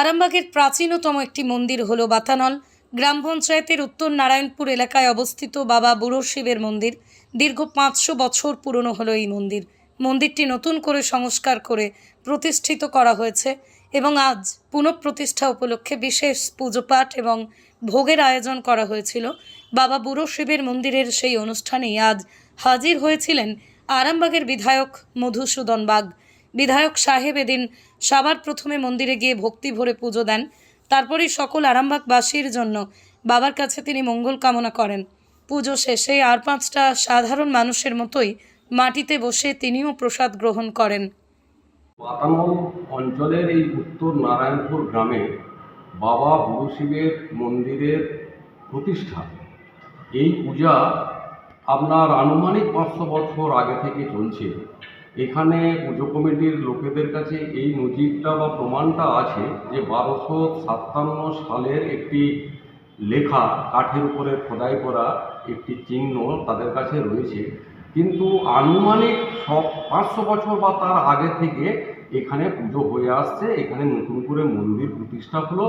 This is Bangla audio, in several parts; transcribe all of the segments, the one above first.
আরামবাগের প্রাচীনতম একটি মন্দির হল বাতানল। গ্রাম পঞ্চায়েতের উত্তর নারায়ণপুর এলাকায় অবস্থিত বাবা বুড়ো শিবের মন্দির। দীর্ঘ পাঁচশো বছর পুরনো হলো এই মন্দির। মন্দিরটি নতুন করে সংস্কার করে প্রতিষ্ঠিত করা হয়েছে এবং আজ পুনঃপ্রতিষ্ঠা উপলক্ষে বিশেষ পুজোপাঠ এবং ভোগের আয়োজন করা হয়েছিল। বাবা বুড়ো শিবের মন্দিরের সেই অনুষ্ঠানেই আজ হাজির হয়েছিলেন আরামবাগের বিধায়ক মধুসূদন বাগ। বিধায়ক সাহেব এদিন সবার প্রথমে মন্দিরে গিয়ে ভক্তি ভরে পুজো দেন। তারপরেই সকল আরামবাগবাসীর জন্য বাবার কাছে তিনি মঙ্গল কামনা করেন। পুজো শেষে আর পাঁচটা সাধারণ মানুষের মতোই মাটিতে বসে তিনিও প্রসাদ গ্রহণ করেন। অঞ্চলের এই উত্তর নারায়ণপুর গ্রামে বাবা বুড়ো শিবের মন্দিরের প্রতিষ্ঠা। এই পূজা আপনার আনুমানিক পাঁচশো বছর আগে থেকে চলছে। এখানে পুজো কমিটির লোকেদের কাছে এই নজিরটা বা প্রমাণটা আছে যে বারোশো সাতান্ন সালের একটি লেখা কাঠের উপরে খোদাই করা একটি চিহ্ন তাদের কাছে রয়েছে। কিন্তু আনুমানিক সব পাঁচশো বছর বা তার আগে থেকে এখানে পুজো হয়ে আসছে, এখানে নতুন করে মন্দির প্রতিষ্ঠা হলো।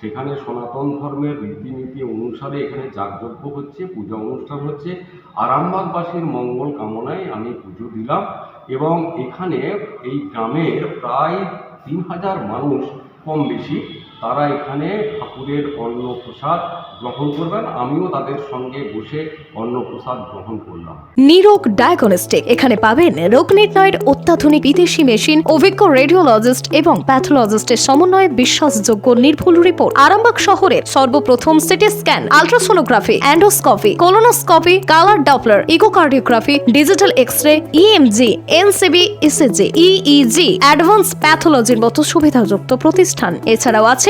সেখানে সনাতন ধর্মের রীতিনীতি অনুসারে এখানে যাগযজ্ঞ হচ্ছে, পূজা অনুষ্ঠান হচ্ছে। আরামবাগবাসীর মঙ্গল কামনায় আমি পুজো দিলাম এবং এখানে এই গ্রামের প্রায় তিন হাজার মানুষ কম বেশি তারা এখানে ঠাকুরের অন্ন প্রসাদ গ্রহণ করবেন। আমিও তাদের সঙ্গে বসে অন্ন প্রসাদ গ্রহণ করলাম। নিরোগ ডায়াগনস্টিক এখানে পাবেন রোগ নির্ণয়ের অত্যাধুনিক বিদেশি মেশিন, অভিজ্ঞ রেডিওলজিস্ট এবং প্যাথোলজিস্টের সমন্বয়ে বিশ্বাসযোগ্য নির্ভুল রিপোর্ট। আরামবাগ শহরের সর্বপ্রথম CT scan, ultrasonography, endoscopy, colonoscopy, colour Doppler, echocardiography, digital X ray EMG NCB ECG EEG advance প্যাথোলজির মতো সুবিধাযুক্ত প্রতিষ্ঠান। এছাড়াও আছে